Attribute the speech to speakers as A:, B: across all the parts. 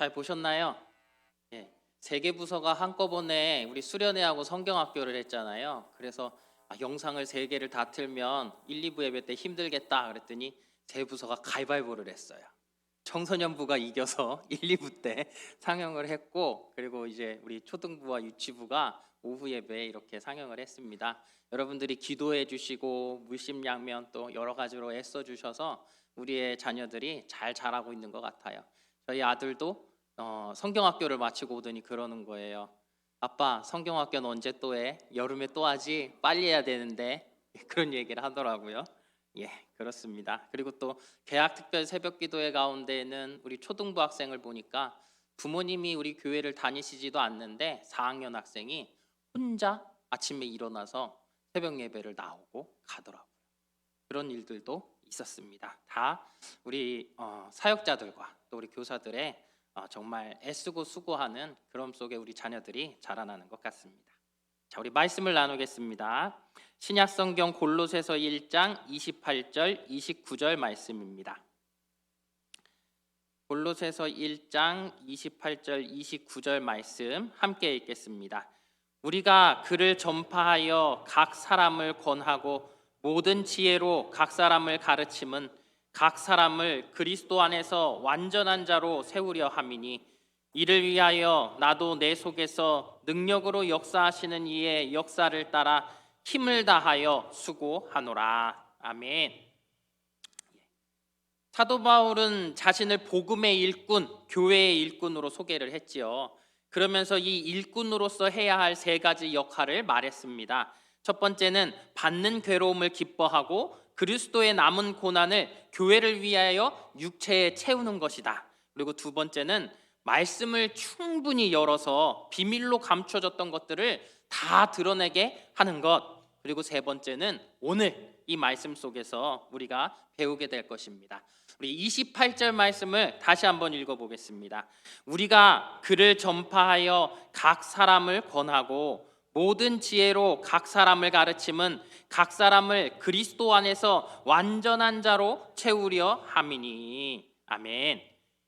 A: 잘 보셨나요? 예, 세개 부서가 한꺼번에 우리 수련회하고 성경학교를 했잖아요. 그래서 아, 영상을 세 개를 다 틀면 1, 2부 예배 때 힘들겠다 그랬더니 세 부서가 가위바위보를 했어요. 청소년부가 이겨서 1, 2부 때 상영을 했고 그리고 이제 우리 초등부와 유치부가 오후 예배에 이렇게 상영을 했습니다. 여러분들이 기도해 주시고 물심양면 또 여러 가지로 애써 주셔서 우리의 자녀들이 잘 자라고 있는 것 같아요. 저희 아들도 어, 성경학교를 마치고 오더니 그러는 거예요. 아빠 성경학교는 언제 또 해? 여름에 또 하지? 빨리 해야 되는데 그런 얘기를 하더라고요. 예, 그렇습니다. 그리고 또 개학 특별 새벽 기도회 가운데는 우리 초등부 학생을 보니까 부모님이 우리 교회를 다니시지도 않는데 4학년 학생이 혼자 아침에 일어나서 새벽 예배를 나오고 가더라고요. 그런 일들도 있었습니다. 다 우리 어, 사역자들과 또 우리 교사들의 어, 정말 애쓰고 수고하는 그런 속에 우리 자녀들이 자라나는 것 같습니다. 자, 우리 말씀을 나누겠습니다. 신약 성경 골로새서 1장 28절 29절 말씀입니다. 골로새서 1장 28절 29절 말씀 함께 읽겠습니다. 우리가 그를 전파하여 각 사람을 권하고 모든 지혜로 각 사람을 가르침은 각 사람을 그리스도 안에서 완전한 자로 세우려 함이니 이를 위하여 나도 내 속에서 능력으로 역사하시는 이의 역사를 따라 힘을 다하여 수고하노라. 아멘. 사도 바울은 자신을 복음의 일꾼, 교회의 일꾼으로 소개를 했지요. 그러면서 이 일꾼으로서 해야 할 세 가지 역할을 말했습니다. 첫 번째는 받는 괴로움을 기뻐하고 그리스도의 남은 고난을 교회를 위하여 육체에 채우는 것이다. 그리고 두 번째는 말씀을 충분히 열어서 비밀로 감춰졌던 것들을 다 드러내게 하는 것. 그리고 세 번째는 오늘 이 말씀 속에서 우리가 배우게 될 것입니다. 우리 28절 말씀을 다시 한번 읽어 보겠습니다. 우리가 그를 전파하여 각 사람을 권하고 모든 지혜로 각 사람을 가르침은 각 사람을 그리스도 안에서 완전한 자로 채우려 함이니 아멘.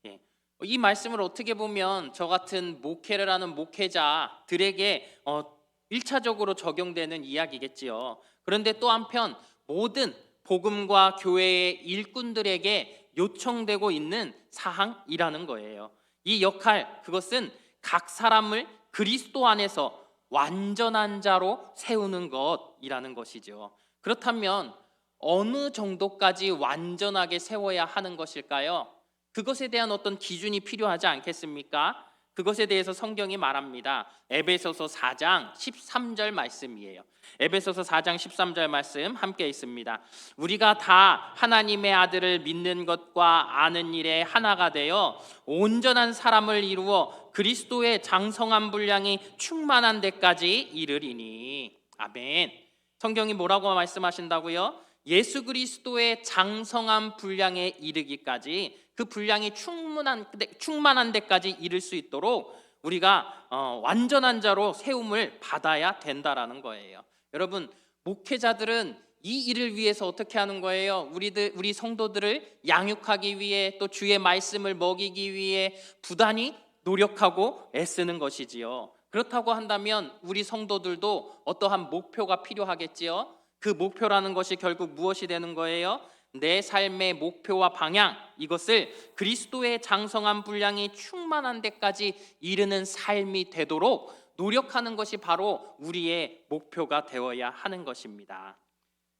A: 예. 이 말씀을 어떻게 보면 저 같은 목회를 하는 목회자들에게 어, 1차적으로 적용되는 이야기겠지요. 그런데 또 한편 모든 복음과 교회의 일꾼들에게 요청되고 있는 사항이라는 거예요. 이 역할 그것은 각 사람을 그리스도 안에서 완전한 자로 세우는 것이라는 것이죠. 그렇다면 어느 정도까지 완전하게 세워야 하는 것일까요? 그것에 대한 어떤 기준이 필요하지 않겠습니까? 그것에 대해서 성경이 말합니다. 에베소서 4장 13절 말씀이에요. 에베소서 4장 13절 말씀 함께 있습니다. 우리가 다 하나님의 아들을 믿는 것과 아는 일에 하나가 되어 온전한 사람을 이루어 그리스도의 장성한 분량이 충만한 데까지 이르리니. 아멘. 성경이 뭐라고 말씀하신다고요? 예수 그리스도의 장성한 분량에 이르기까지 그 분량이 충분한 충만한 데까지 이를 수 있도록 우리가 어, 완전한 자로 세움을 받아야 된다라는 거예요. 여러분 목회자들은 이 일을 위해서 어떻게 하는 거예요? 우리들 우리 성도들을 양육하기 위해 또 주의 말씀을 먹이기 위해 부단히 노력하고 애쓰는 것이지요. 그렇다고 한다면 우리 성도들도 어떠한 목표가 필요하겠지요. 그 목표라는 것이 결국 무엇이 되는 거예요? 내 삶의 목표와 방향 이것을 그리스도의 장성한 분량이 충만한 데까지 이르는 삶이 되도록 노력하는 것이 바로 우리의 목표가 되어야 하는 것입니다.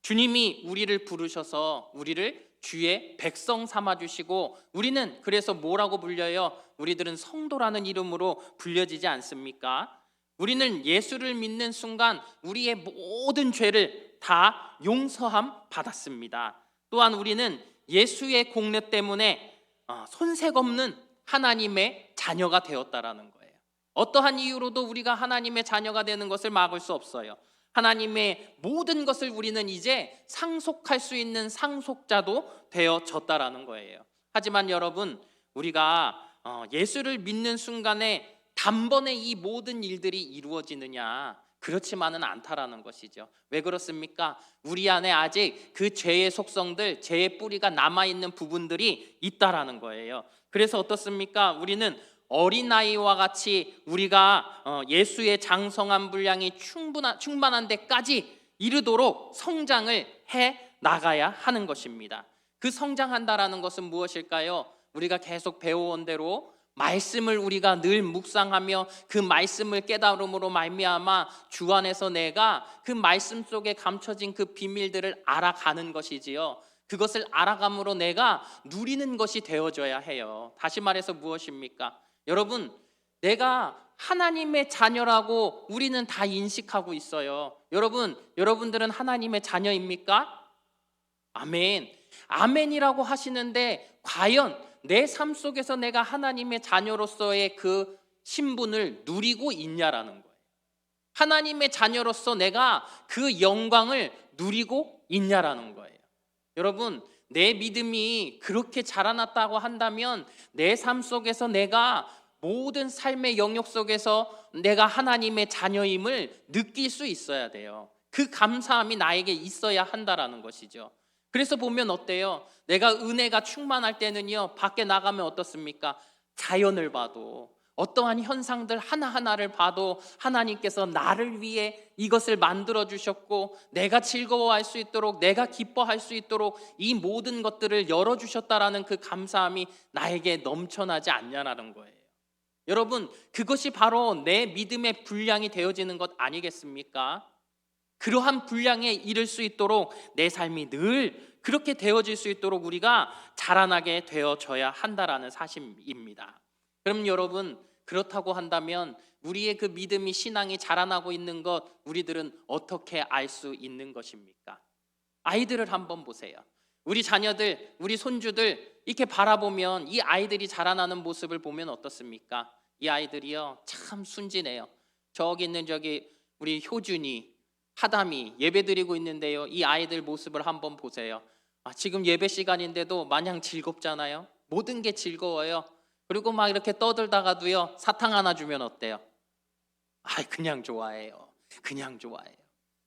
A: 주님이 우리를 부르셔서 우리를 주의 백성 삼아 주시고 우리는 그래서 뭐라고 불려요? 우리들은 성도라는 이름으로 불려지지 않습니까? 우리는 예수를 믿는 순간 우리의 모든 죄를 다 용서함 받았습니다. 또한 우리는 예수의 공로 때문에 어, 손색 없는 하나님의 자녀가 되었다라는 거예요. 어떠한 이유로도 우리가 하나님의 자녀가 되는 것을 막을 수 없어요. 하나님의 모든 것을 우리는 이제 상속할 수 있는 상속자도 되어졌다라는 거예요. 하지만 여러분, 우리가 어, 예수를 믿는 순간에 단번에 이 모든 일들이 이루어지느냐? 그렇지만은 않다라는 것이죠. 왜 그렇습니까? 우리 안에 아직 그 죄의 속성들, 죄의 뿌리가 남아 있는 부분들이 있다라는 거예요. 그래서 어떻습니까? 우리는 어린아이와 같이 우리가 어, 예수의 장성한 분량이 충분한 충만한 데까지 이르도록 성장을 해 나가야 하는 것입니다. 그 성장한다라는 것은 무엇일까요? 우리가 계속 배워온 대로 말씀을 우리가 늘 묵상하며 그 말씀을 깨달음으로 말미암아 주 안에서 내가 그 말씀 속에 감춰진 그 비밀들을 알아가는 것이지요. 그것을 알아감으로 내가 누리는 것이 되어져야 해요. 다시 말해서 무엇입니까? 여러분, 내가 하나님의 자녀라고 우리는 다 인식하고 있어요. 여러분, 여러분들은 하나님의 자녀입니까? 아멘. 아멘이라고 하시는데 과연 내 삶 속에서 내가 하나님의 자녀로서의 그 신분을 누리고 있냐라는 거예요. 하나님의 자녀로서 내가 그 영광을 누리고 있냐라는 거예요. 여러분, 내 믿음이 그렇게 자라났다고 한다면 내 삶 속에서 내가 모든 삶의 영역 속에서 내가 하나님의 자녀임을 느낄 수 있어야 돼요. 그 감사함이 나에게 있어야 한다라는 것이죠. 그래서 보면 어때요? 내가 은혜가 충만할 때는요, 밖에 나가면 어떻습니까? 자연을 봐도, 어떠한 현상들 하나하나를 봐도 하나님께서 나를 위해 이것을 만들어 주셨고, 내가 즐거워할 수 있도록, 내가 기뻐할 수 있도록 이 모든 것들을 열어 주셨다라는 그 감사함이 나에게 넘쳐나지 않냐라는 거예요. 여러분, 그것이 바로 내 믿음의 분량이 되어지는 것 아니겠습니까? 그러한 분량에 이를 수 있도록 내 삶이 늘 그렇게 되어질 수 있도록 우리가 자라나게 되어져야 한다라는 사실입니다. 그럼 여러분 그렇다고 한다면 우리의 그 믿음이 신앙이 자라나고 있는 것 우리들은 어떻게 알 수 있는 것입니까? 아이들을 한번 보세요. 우리 자녀들, 우리 손주들 이렇게 바라보면 이 아이들이 자라나는 모습을 보면 어떻습니까? 이 아이들이요 참 순진해요. 저기 있는 저기 우리 효준이 하담이 예배드리고 있는데요. 이 아이들 모습을 한번 보세요. 아, 지금 예배 시간인데도 마냥 즐겁잖아요. 모든 게 즐거워요. 그리고 막 이렇게 떠들다가도요. 사탕 하나 주면 어때요? 아, 그냥 좋아해요. 그냥 좋아해요.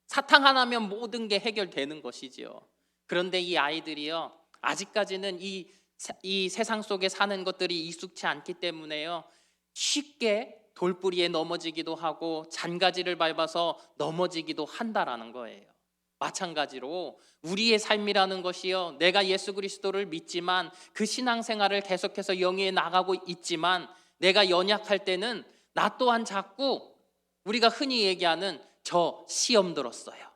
A: 사탕 하나면 모든 게 해결되는 것이지요. 그런데 이 아이들이요. 아직까지는 이, 이 세상 속에 사는 것들이 익숙치 않기 때문에요. 쉽게 돌뿌리에 넘어지기도 하고 잔가지를 밟아서 넘어지기도 한다라는 거예요. 마찬가지로 우리의 삶이라는 것이요. 내가 예수 그리스도를 믿지만 그 신앙생활을 계속해서 영위해 나가고 있지만 내가 연약할 때는 나 또한 자꾸 우리가 흔히 얘기하는 저 시험 들었어요.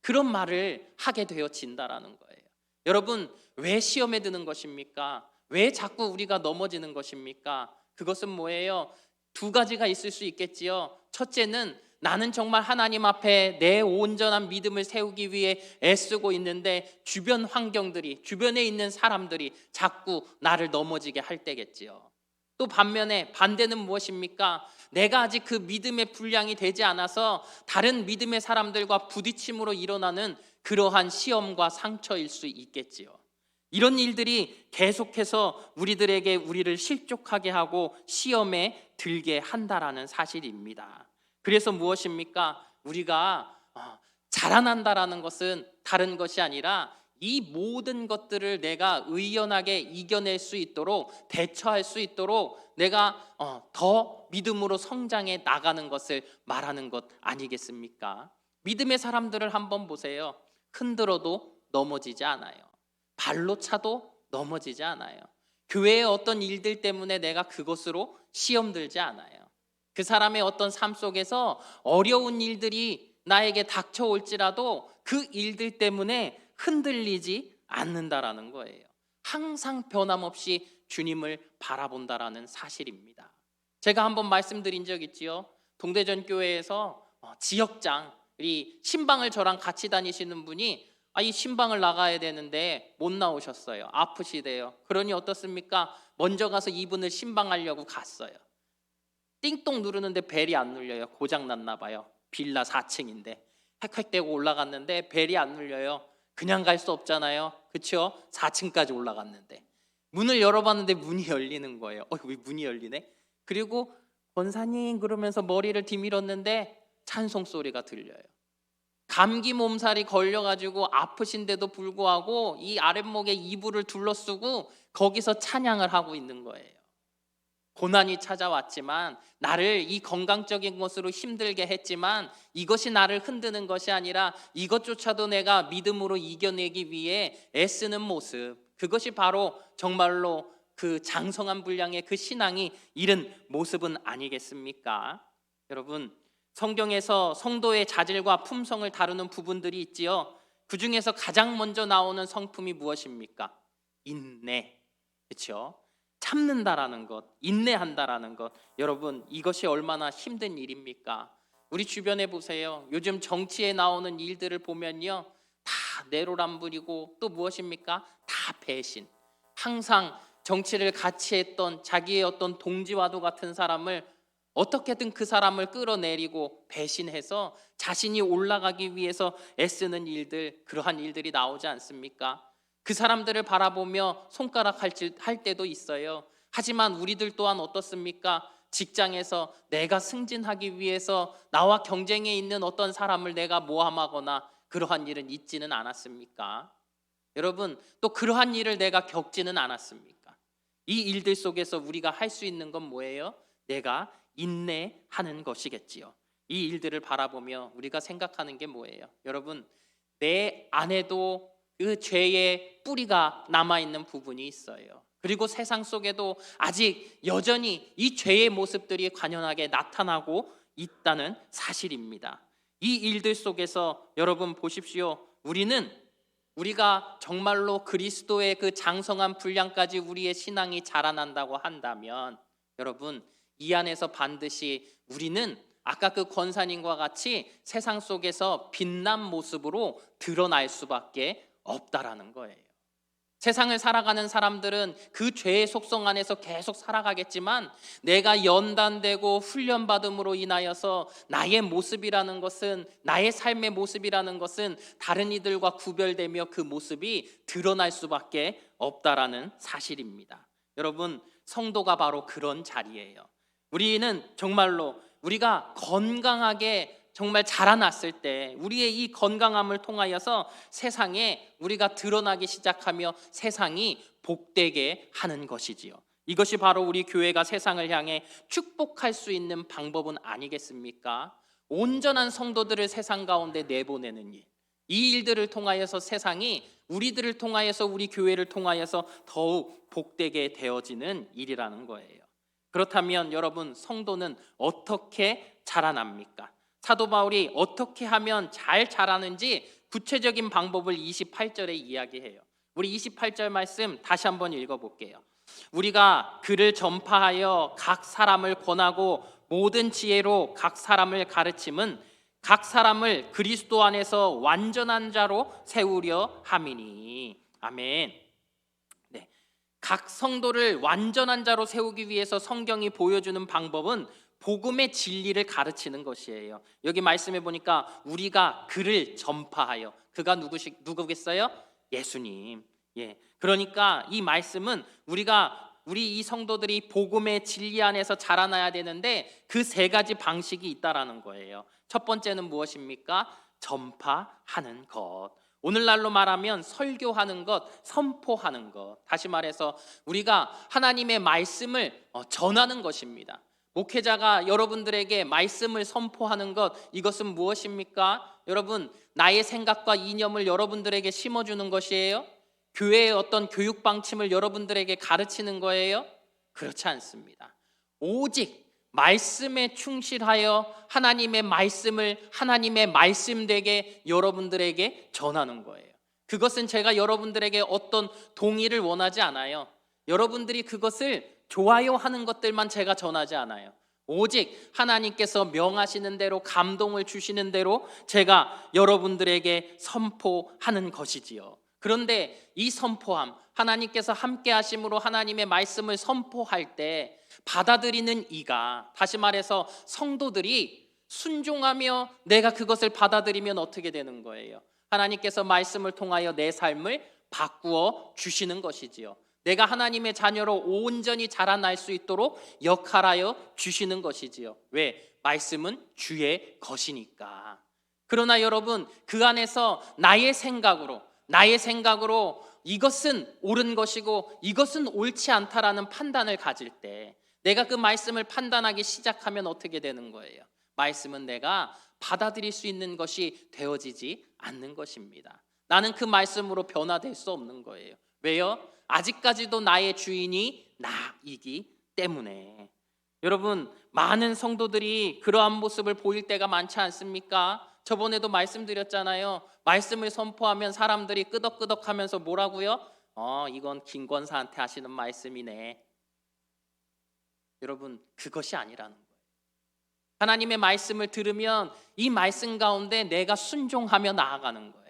A: 그런 말을 하게 되어진다라는 거예요. 여러분, 왜 시험에 드는 것입니까? 왜 자꾸 우리가 넘어지는 것입니까? 그것은 뭐예요? 두 가지가 있을 수 있겠지요. 첫째는 나는 정말 하나님 앞에 내 온전한 믿음을 세우기 위해 애쓰고 있는데 주변 환경들이 주변에 있는 사람들이 자꾸 나를 넘어지게 할 때겠지요. 또 반면에 반대는 무엇입니까? 내가 아직 그 믿음의 분량이 되지 않아서 다른 믿음의 사람들과 부딪힘으로 일어나는 그러한 시험과 상처일 수 있겠지요. 이런 일들이 계속해서 우리들에게 우리를 실족하게 하고 시험에 들게 한다라는 사실입니다. 그래서 무엇입니까? 우리가 어, 자라난다라는 것은 다른 것이 아니라 이 모든 것들을 내가 의연하게 이겨낼 수 있도록 대처할 수 있도록 내가 어, 더 믿음으로 성장해 나가는 것을 말하는 것 아니겠습니까? 믿음의 사람들을 한번 보세요. 흔들어도 넘어지지 않아요. 발로 차도 넘어지지 않아요. 교회의 어떤 일들 때문에 내가 그것으로 시험 들지 않아요. 그 사람의 어떤 삶 속에서 어려운 일들이 나에게 닥쳐올지라도 그 일들 때문에 흔들리지 않는다라는 거예요. 항상 변함없이 주님을 바라본다라는 사실입니다. 제가 한번 말씀드린 적 있지요. 동대전 교회에서 어, 지역장 이 신방을 저랑 같이 다니시는 분이 아, 이 신방을 나가야 되는데 못 나오셨어요. 아프시대요. 그러니 어떻습니까? 먼저 가서 이분을 신방하려고 갔어요. 띵동 누르는데 벨이 안 눌려요. 고장 났나 봐요. 빌라 4층인데 헥헥대고 올라갔는데 벨이 안 눌려요. 그냥 갈 수 없잖아요. 그렇죠? 4층까지 올라갔는데 문을 열어봤는데 문이 열리는 거예요. 어, 왜 문이 열리네? 그리고 권사님 그러면서 머리를 뒤밀었는데 찬송 소리가 들려요. 감기 몸살이 걸려가지고 아프신데도 불구하고 이 아랫목에 이불을 둘러쓰고 거기서 찬양을 하고 있는 거예요. 고난이 찾아왔지만 나를 이 건강적인 것으로 힘들게 했지만 이것이 나를 흔드는 것이 아니라 이것조차도 내가 믿음으로 이겨내기 위해 애쓰는 모습 그것이 바로 정말로 그 장성한 분량의 그 신앙이 이른 모습은 아니겠습니까? 여러분 성경에서 성도의 자질과 품성을 다루는 부분들이 있지요. 그 중에서 가장 먼저 나오는 성품이 무엇입니까? 인내. 그렇죠? 참는다라는 것, 인내한다라는 것. 여러분, 이것이 얼마나 힘든 일입니까? 우리 주변에 보세요. 요즘 정치에 나오는 일들을 보면요. 다 내로남불이고 또 무엇입니까? 다 배신. 항상 정치를 같이 했던 자기의 어떤 동지와도 같은 사람을 어떻게든 그 사람을 끌어내리고 배신해서 자신이 올라가기 위해서 애쓰는 일들 그러한 일들이 나오지 않습니까? 그 사람들을 바라보며 손가락 할, 질- 할 때도 있어요. 하지만 우리들 또한 어떻습니까? 직장에서 내가 승진하기 위해서 나와 경쟁에 있는 어떤 사람을 내가 모함하거나 그러한 일은 있지는 않았습니까? 여러분 또 그러한 일을 내가 겪지는 않았습니까? 이 일들 속에서 우리가 할 수 있는 건 뭐예요? 내가 인내하는 것이겠지요. 이 일들을 바라보며 우리가 생각하는 게 뭐예요? 여러분 내 안에도 그 죄의 뿌리가 남아 있는 부분이 있어요. 그리고 세상 속에도 아직 여전히 이 죄의 모습들이 관연하게 나타나고 있다는 사실입니다. 이 일들 속에서 여러분 보십시오. 우리는 우리가 정말로 그리스도의 그 장성한 분량까지 우리의 신앙이 자라난다고 한다면 여러분 이 안에서 반드시 우리는 아까 그 권사님과 같이 세상 속에서 빛난 모습으로 드러날 수밖에 없다라는 거예요. 세상을 살아가는 사람들은 그 죄의 속성 안에서 계속 살아가겠지만 내가 연단되고 훈련받음으로 인하여서 나의 모습이라는 것은 나의 삶의 모습이라는 것은 다른 이들과 구별되며 그 모습이 드러날 수밖에 없다라는 사실입니다. 여러분 성도가 바로 그런 자리예요. 우리는 정말로 우리가 건강하게 정말 자라났을 때 우리의 이 건강함을 통하여서 세상에 우리가 드러나기 시작하며 세상이 복되게 하는 것이지요. 이것이 바로 우리 교회가 세상을 향해 축복할 수 있는 방법은 아니겠습니까? 온전한 성도들을 세상 가운데 내보내는 일. 이 일들을 통하여서 세상이 우리들을 통하여서 우리 교회를 통하여서 더욱 복되게 되어지는 일이라는 거예요. 그렇다면 여러분 성도는 어떻게 자라납니까? 사도 바울이 어떻게 하면 잘 자라는지 구체적인 방법을 28절에 이야기해요. 우리 28절 말씀 다시 한번 읽어 볼게요. 우리가 그를 전파하여 각 사람을 권하고 모든 지혜로 각 사람을 가르침은 각 사람을 그리스도 안에서 완전한 자로 세우려 함이니. 아멘. 네. 각 성도를 완전한 자로 세우기 위해서 성경이 보여주는 방법은 복음의 진리를 가르치는 것이에요. 여기 말씀해 보니까 우리가 그를 전파하여 그가 누구시 누구겠어요? 예수님. 예. 그러니까 이 말씀은 우리가 우리 이 성도들이 복음의 진리 안에서 자라나야 되는데 그 세 가지 방식이 있다라는 거예요. 첫 번째는 무엇입니까? 전파하는 것. 오늘날로 말하면 설교하는 것, 선포하는 것. 다시 말해서 우리가 하나님의 말씀을 어, 전하는 것입니다. 목회자가 여러분들에게 말씀을 선포하는 것 이것은 무엇입니까? 여러분 나의 생각과 이념을 여러분들에게 심어주는 것이에요. 교회의 어떤 교육 방침을 여러분들에게 가르치는 거예요? 그렇지 않습니다. 오직 말씀에 충실하여 하나님의 말씀을 하나님의 말씀되게 여러분들에게 전하는 거예요. 그것은 제가 여러분들에게 어떤 동의를 원하지 않아요. 여러분들이 그것을 좋아요 하는 것들만 제가 전하지 않아요. 오직 하나님께서 명하시는 대로 감동을 주시는 대로 제가 여러분들에게 선포하는 것이지요. 그런데 이 선포함, 하나님께서 함께 하심으로 하나님의 말씀을 선포할 때 받아들이는 이가 다시 말해서 성도들이 순종하며 내가 그것을 받아들이면 어떻게 되는 거예요? 하나님께서 말씀을 통하여 내 삶을 바꾸어 주시는 것이지요. 내가 하나님의 자녀로 온전히 자라날 수 있도록 역할하여 주시는 것이지요. 왜? 말씀은 주의 것이니까. 그러나 여러분, 그 안에서 나의 생각으로, 나의 생각으로 이것은 옳은 것이고 이것은 옳지 않다라는 판단을 가질 때 내가 그 말씀을 판단하기 시작하면 어떻게 되는 거예요? 말씀은 내가 받아들일 수 있는 것이 되어지지 않는 것입니다. 나는 그 말씀으로 변화될 수 없는 거예요. 왜요? 아직까지도 나의 주인이 나이기 때문에. 여러분, 많은 성도들이 그러한 모습을 보일 때가 많지 않습니까? 저번에도 말씀드렸잖아요. 말씀을 선포하면 사람들이 끄덕끄덕 하면서 뭐라고요? 어, 이건 김권사한테 하시는 말씀이네. 여러분, 그것이 아니라는 거예요. 하나님의 말씀을 들으면 이 말씀 가운데 내가 순종하며 나아가는 거예요.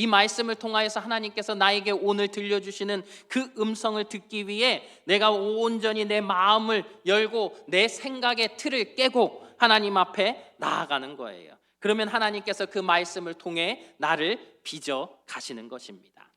A: 이 말씀을 통하여서 하나님께서 나에게 오늘 들려주시는 그 음성을 듣기 위해 내가 온전히 내 마음을 열고 내 생각의 틀을 깨고 하나님 앞에 나아가는 거예요. 그러면 하나님께서 그 말씀을 통해 나를 빚어 가시는 것입니다.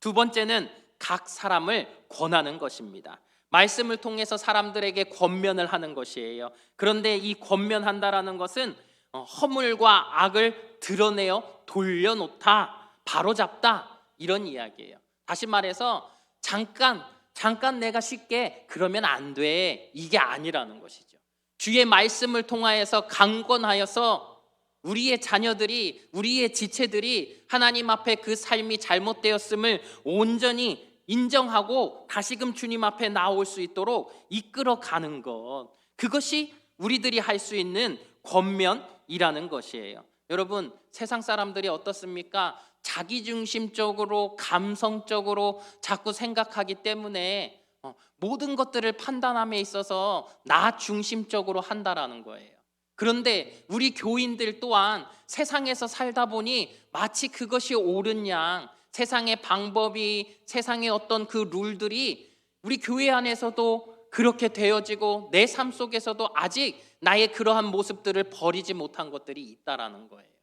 A: 두 번째는 각 사람을 권하는 것입니다. 말씀을 통해서 사람들에게 권면을 하는 것이에요. 그런데 이 권면한다라는 것은 어, 허물과 악을 드러내어 돌려놓다, 바로잡다 이런 이야기예요. 다시 말해서 잠깐 잠깐 내가 쉽게 그러면 안 돼. 이게 아니라는 것이죠. 주의 말씀을 통하여서 강권하여서 우리의 자녀들이 우리의 지체들이 하나님 앞에 그 삶이 잘못되었음을 온전히 인정하고 다시금 주님 앞에 나올 수 있도록 이끌어 가는 것. 그것이 우리들이 할 수 있는 권면이라는 것이에요. 여러분, 세상 사람들이 어떻습니까? 자기중심적으로 감성적으로 자꾸 생각하기 때문에 어, 모든 것들을 판단함에 있어서 나 중심적으로 한다라는 거예요. 그런데 우리 교인들 또한 세상에서 살다 보니 마치 그것이 옳은 양 세상의 방법이 세상의 어떤 그 룰들이 우리 교회 안에서도 그렇게 되어지고 내 삶 속에서도 아직 나의 그러한 모습들을 버리지 못한 것들이 있다라는 거예요.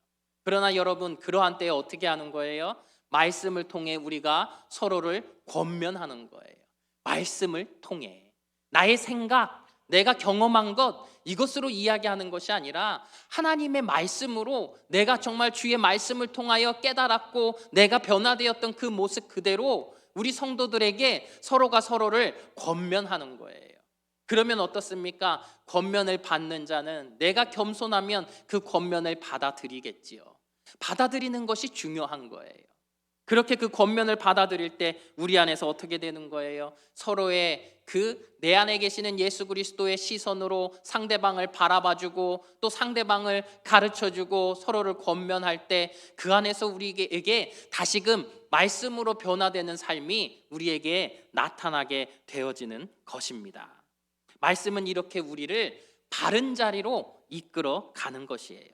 A: 그러나 여러분 그러한 때에 어떻게 하는 거예요? 말씀을 통해 우리가 서로를 권면하는 거예요. 말씀을 통해 나의 생각, 내가 경험한 것 이것으로 이야기하는 것이 아니라 하나님의 말씀으로 내가 정말 주의 말씀을 통하여 깨달았고 내가 변화되었던 그 모습 그대로 우리 성도들에게 서로가 서로를 권면하는 거예요. 그러면 어떻습니까? 권면을 받는 자는 내가 겸손하면 그 권면을 받아들이겠지요. 받아들이는 것이 중요한 거예요. 그렇게 그 권면을 받아들일 때 우리 안에서 어떻게 되는 거예요? 서로의 그 내 안에 계시는 예수 그리스도의 시선으로 상대방을 바라봐주고 또 상대방을 가르쳐주고 서로를 권면할 때 그 안에서 우리에게 다시금 말씀으로 변화되는 삶이 우리에게 나타나게 되어지는 것입니다. 말씀은 이렇게 우리를 바른 자리로 이끌어 가는 것이에요.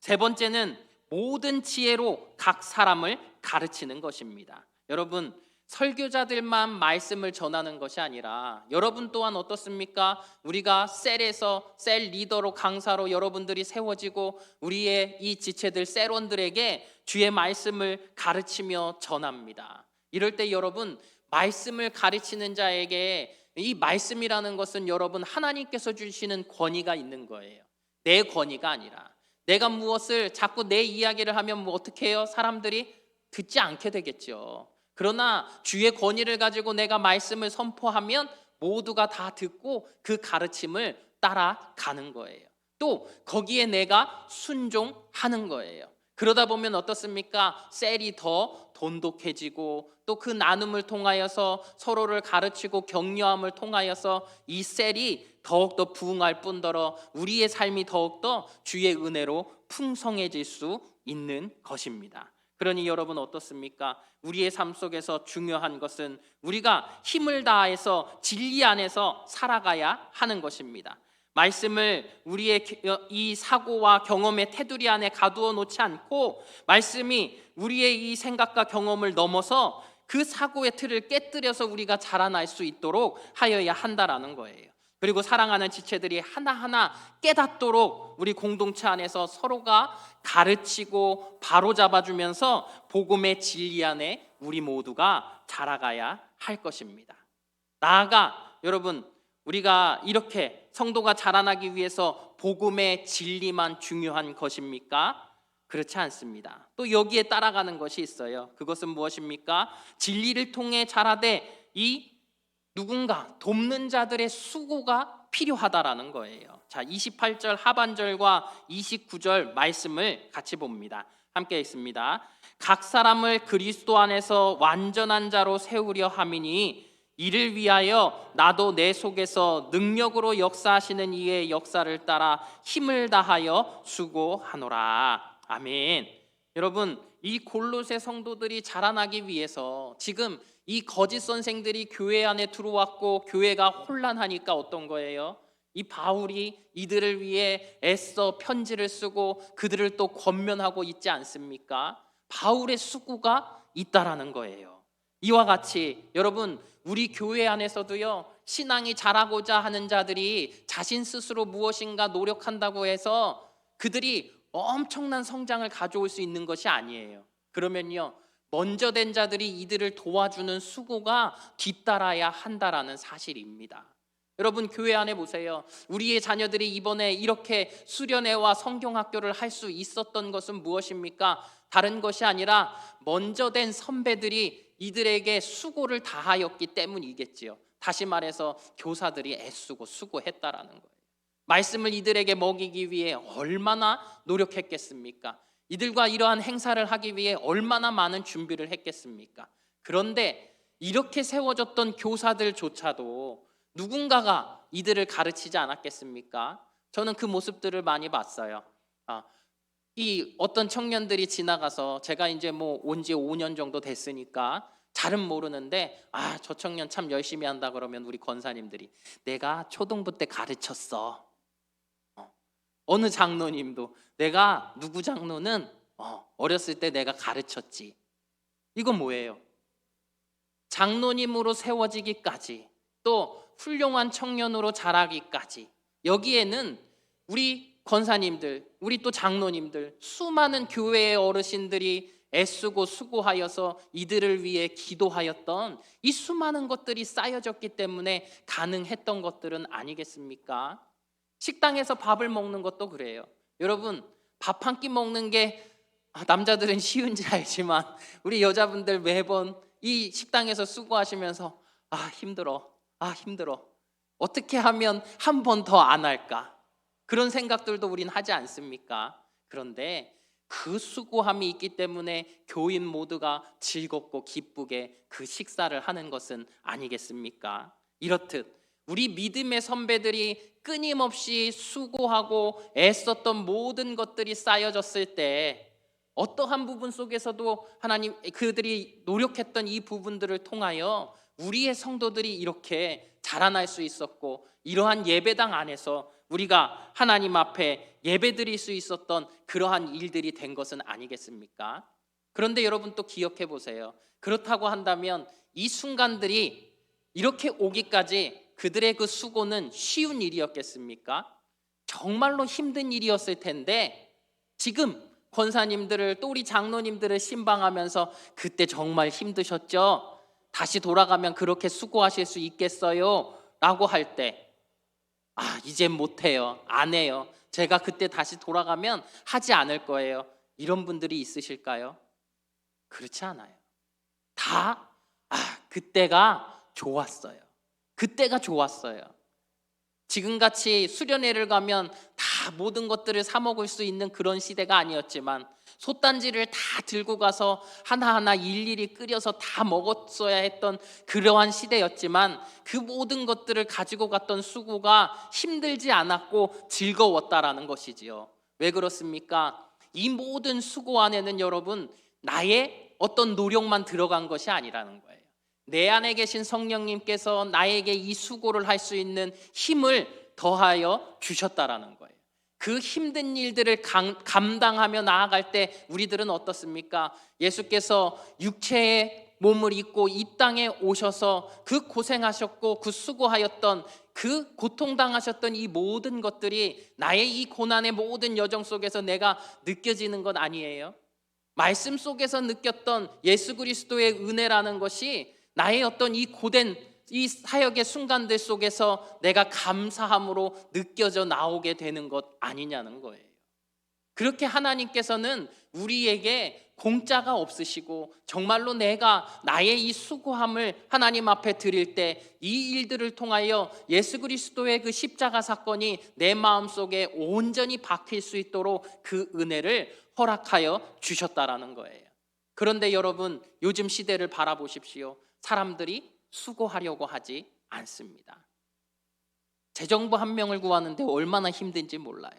A: 세 번째는 모든 지혜로 각 사람을 가르치는 것입니다. 여러분, 설교자들만 말씀을 전하는 것이 아니라 여러분 또한 어떻습니까? 우리가 셀에서 셀 리더로 강사로 여러분들이 세워지고 우리의 이 지체들 셀원들에게 주의 말씀을 가르치며 전합니다. 이럴 때 여러분 말씀을 가르치는 자에게 이 말씀이라는 것은 여러분 하나님께서 주시는 권위가 있는 거예요. 내 권위가 아니라 내가 무엇을 자꾸 내 이야기를 하면 뭐 어떻게 해요? 사람들이 듣지 않게 되겠죠. 그러나 주의 권위를 가지고 내가 말씀을 선포하면 모두가 다 듣고 그 가르침을 따라가는 거예요. 또 거기에 내가 순종하는 거예요. 그러다 보면 어떻습니까? 셀이 더 돈독해지고 또 그 나눔을 통하여서 서로를 가르치고 격려함을 통하여서 이 셀이 더욱더 부흥할 뿐더러 우리의 삶이 더욱더 주의 은혜로 풍성해질 수 있는 것입니다. 그러니 여러분 어떻습니까? 우리의 삶 속에서 중요한 것은 우리가 힘을 다해서 진리 안에서 살아가야 하는 것입니다. 말씀을 우리의 이 사고와 경험의 테두리 안에 가두어 놓지 않고 말씀이 우리의 이 생각과 경험을 넘어서 그 사고의 틀을 깨뜨려서 우리가 자라날 수 있도록 하여야 한다라는 거예요. 그리고 사랑하는 지체들이 하나하나 깨닫도록 우리 공동체 안에서 서로가 가르치고 바로잡아주면서 복음의 진리 안에 우리 모두가 자라가야 할 것입니다. 나아가 여러분 우리가 이렇게 성도가 자라나기 위해서 복음의 진리만 중요한 것입니까? 그렇지 않습니다. 또 여기에 따라가는 것이 있어요. 그것은 무엇입니까? 진리를 통해 자라되 이 누군가 돕는 자들의 수고가 필요하다라는 거예요. 자, 28절 하반절과 29절 말씀을 같이 봅니다. 함께 읽습니다. 각 사람을 그리스도 안에서 완전한 자로 세우려 함이니 이를 위하여 나도 내 속에서 능력으로 역사하시는 이의 역사를 따라 힘을 다하여 수고하노라. 아멘. 여러분, 이 골로새 성도들이 자라나기 위해서 지금 이 거짓 선생들이 교회 안에 들어왔고 교회가 혼란하니까 어떤 거예요? 이 바울이 이들을 위해 애써 편지를 쓰고 그들을 또 권면하고 있지 않습니까? 바울의 수고가 있다라는 거예요. 이와 같이 여러분 우리 교회 안에서도요 신앙이 자라고자 하는 자들이 자신 스스로 무엇인가 노력한다고 해서 그들이 엄청난 성장을 가져올 수 있는 것이 아니에요. 그러면요 먼저 된 자들이 이들을 도와주는 수고가 뒤따라야 한다라는 사실입니다. 여러분 교회 안에 보세요. 우리의 자녀들이 이번에 이렇게 수련회와 성경학교를 할 수 있었던 것은 무엇입니까? 다른 것이 아니라 먼저 된 선배들이 이들에게 수고를 다하였기 때문이겠지요. 다시 말해서 교사들이 애쓰고 수고했다라는 거예요. 말씀을 이들에게 먹이기 위해 얼마나 노력했겠습니까? 이들과 이러한 행사를 하기 위해 얼마나 많은 준비를 했겠습니까? 그런데 이렇게 세워졌던 교사들조차도 누군가가 이들을 가르치지 않았겠습니까? 저는 그 모습들을 많이 봤어요. 아, 이 어떤 청년들이 지나가서 제가 이제 뭐 온 지 5년 정도 됐으니까 잘은 모르는데 아 저 청년 참 열심히 한다 그러면 우리 권사님들이 내가 초등부 때 가르쳤어. 어. 어느 장로님도 내가 누구 장로는 어, 어렸을 때 내가 가르쳤지. 이건 뭐예요? 장로님으로 세워지기까지 또 훌륭한 청년으로 자라기까지 여기에는 우리 권사님들, 우리 또 장로님들, 수많은 교회의 어르신들이 애쓰고 수고하여서 이들을 위해 기도하였던 이 수많은 것들이 쌓여졌기 때문에 가능했던 것들은 아니겠습니까? 식당에서 밥을 먹는 것도 그래요. 여러분, 밥 한 끼 먹는 게 아, 남자들은 쉬운지 알지만 우리 여자분들 매번 이 식당에서 수고하시면서 아, 힘들어. 아, 힘들어. 어떻게 하면 한 번 더 안 할까? 그런 생각들도 우린 하지 않습니까? 그런데 그 수고함이 있기 때문에 교인 모두가 즐겁고 기쁘게 그 식사를 하는 것은 아니겠습니까? 이렇듯 우리 믿음의 선배들이 끊임없이 수고하고 애썼던 모든 것들이 쌓여졌을 때 어떠한 부분 속에서도 하나님 그들이 노력했던 이 부분들을 통하여 우리의 성도들이 이렇게 자라날 수 있었고 이러한 예배당 안에서 우리가 하나님 앞에 예배드릴 수 있었던 그러한 일들이 된 것은 아니겠습니까? 그런데 여러분 또 기억해 보세요. 그렇다고 한다면 이 순간들이 이렇게 오기까지 그들의 그 수고는 쉬운 일이었겠습니까? 정말로 힘든 일이었을 텐데 지금 권사님들을 또 우리 장로님들을 신방하면서 그때 정말 힘드셨죠? 다시 돌아가면 그렇게 수고하실 수 있겠어요? 라고 할 때, 아, 이젠 못해요. 안 해요. 제가 그때 다시 돌아가면 하지 않을 거예요. 이런 분들이 있으실까요? 그렇지 않아요. 다, 아, 그때가 좋았어요. 그때가 좋았어요. 지금같이 수련회를 가면 다 모든 것들을 사 먹을 수 있는 그런 시대가 아니었지만 솥단지를 다 들고 가서 하나하나 일일이 끓여서 다 먹었어야 했던 그러한 시대였지만 그 모든 것들을 가지고 갔던 수고가 힘들지 않았고 즐거웠다라는 것이지요. 왜 그렇습니까? 이 모든 수고 안에는 여러분 나의 어떤 노력만 들어간 것이 아니라는 거예요. 내 안에 계신 성령님께서 나에게 이 수고를 할 수 있는 힘을 더하여 주셨다라는 거예요. 그 힘든 일들을 감, 감당하며 나아갈 때 우리들은 어떻습니까? 예수께서 육체의 몸을 입고 이 땅에 오셔서 그 고생하셨고 그 수고하였던 그 고통당하셨던 이 모든 것들이 나의 이 고난의 모든 여정 속에서 내가 느껴지는 것 아니에요? 말씀 속에서 느꼈던 예수 그리스도의 은혜라는 것이 나의 어떤 이 고된 이 사역의 순간들 속에서 내가 감사함으로 느껴져 나오게 되는 것 아니냐는 거예요. 그렇게 하나님께서는 우리에게 공짜가 없으시고 정말로 내가 나의 이 수고함을 하나님 앞에 드릴 때 이 일들을 통하여 예수 그리스도의 그 십자가 사건이 내 마음속에 온전히 박힐 수 있도록 그 은혜를 허락하여 주셨다라는 거예요. 그런데 여러분 요즘 시대를 바라보십시오. 사람들이 수고하려고 하지 않습니다. 재정부 한 명을 구하는데 얼마나 힘든지 몰라요.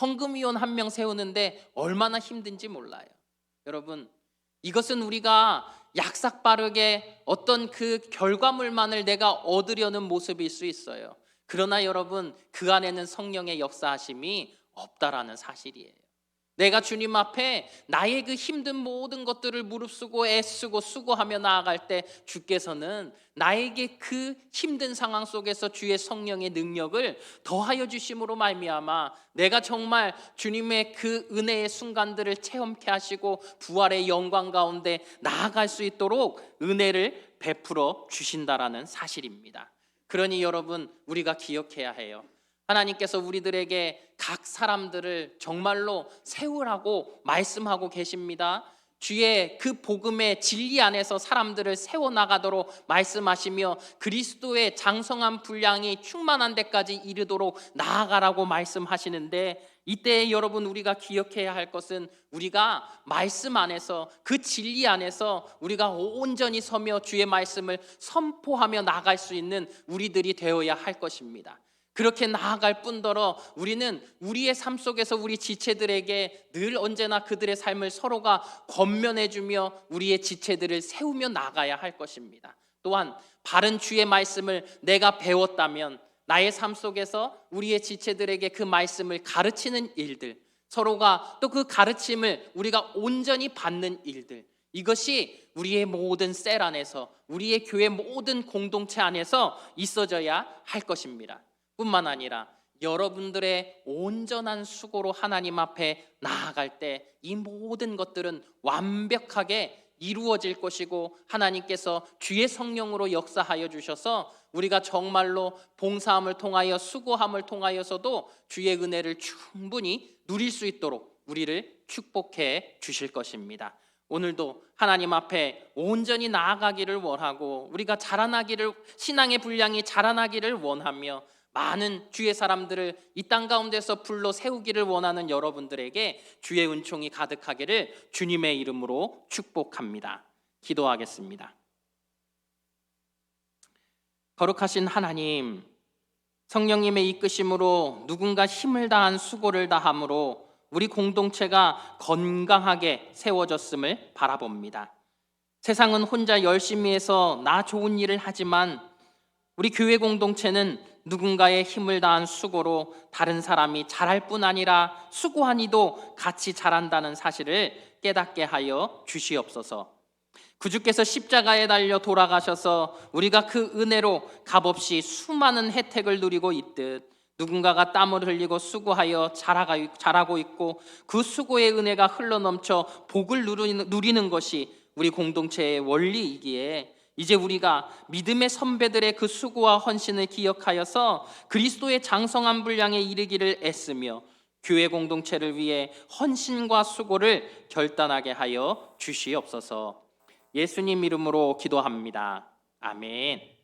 A: 헌금위원 한 명 세우는데 얼마나 힘든지 몰라요. 여러분, 이것은 우리가 약삭 빠르게 어떤 그 결과물만을 내가 얻으려는 모습일 수 있어요. 그러나 여러분, 그 안에는 성령의 역사하심이 없다라는 사실이에요. 내가 주님 앞에 나의 그 힘든 모든 것들을 무릅쓰고 애쓰고 수고하며 나아갈 때 주께서는 나에게 그 힘든 상황 속에서 주의 성령의 능력을 더하여 주심으로 말미암아 내가 정말 주님의 그 은혜의 순간들을 체험케 하시고 부활의 영광 가운데 나아갈 수 있도록 은혜를 베풀어 주신다라는 사실입니다. 그러니 여러분 우리가 기억해야 해요. 하나님께서 우리들에게 각 사람들을 정말로 세우라고 말씀하고 계십니다. 주의 그 복음의 진리 안에서 사람들을 세워 나가도록 말씀하시며 그리스도의 장성한 분량이 충만한 데까지 이르도록 나아가라고 말씀하시는데 이때 여러분 우리가 기억해야 할 것은 우리가 말씀 안에서 그 진리 안에서 우리가 온전히 서며 주의 말씀을 선포하며 나갈 수 있는 우리들이 되어야 할 것입니다. 그렇게 나아갈 뿐더러 우리는 우리의 삶 속에서 우리 지체들에게 늘 언제나 그들의 삶을 서로가 권면해주며 우리의 지체들을 세우며 나가야 할 것입니다. 또한 바른 주의 말씀을 내가 배웠다면 나의 삶 속에서 우리의 지체들에게 그 말씀을 가르치는 일들, 서로가 또 그 가르침을 우리가 온전히 받는 일들, 이것이 우리의 모든 셀 안에서 우리의 교회 모든 공동체 안에서 있어져야 할 것입니다. 뿐만 아니라 여러분들의 온전한 수고로 하나님 앞에 나아갈 때 이 모든 것들은 완벽하게 이루어질 것이고 하나님께서 주의 성령으로 역사하여 주셔서 우리가 정말로 봉사함을 통하여 수고함을 통하여서도 주의 은혜를 충분히 누릴 수 있도록 우리를 축복해 주실 것입니다. 오늘도 하나님 앞에 온전히 나아가기를 원하고 우리가 자라나기를 신앙의 분량이 자라나기를 원하며 많은 주의 사람들을 이 땅 가운데서 불러 세우기를 원하는 여러분들에게 주의 은총이 가득하기를 주님의 이름으로 축복합니다. 기도하겠습니다. 거룩하신 하나님, 성령님의 이끄심으로 누군가 힘을 다한 수고를 다함으로 우리 공동체가 건강하게 세워졌음을 바라봅니다. 세상은 혼자 열심히 해서 나 좋은 일을 하지만 우리 교회 공동체는 누군가의 힘을 다한 수고로 다른 사람이 잘할 뿐 아니라 수고한 이도 같이 잘한다는 사실을 깨닫게 하여 주시옵소서. 구주께서 십자가에 달려 돌아가셔서 우리가 그 은혜로 값없이 수많은 혜택을 누리고 있듯 누군가가 땀을 흘리고 수고하여 자라고 있고 그 수고의 은혜가 흘러넘쳐 복을 누리는 것이 우리 공동체의 원리이기에 이제 우리가 믿음의 선배들의 그 수고와 헌신을 기억하여서 그리스도의 장성한 분량에 이르기를 애쓰며 교회 공동체를 위해 헌신과 수고를 결단하게 하여 주시옵소서. 예수님 이름으로 기도합니다. 아멘.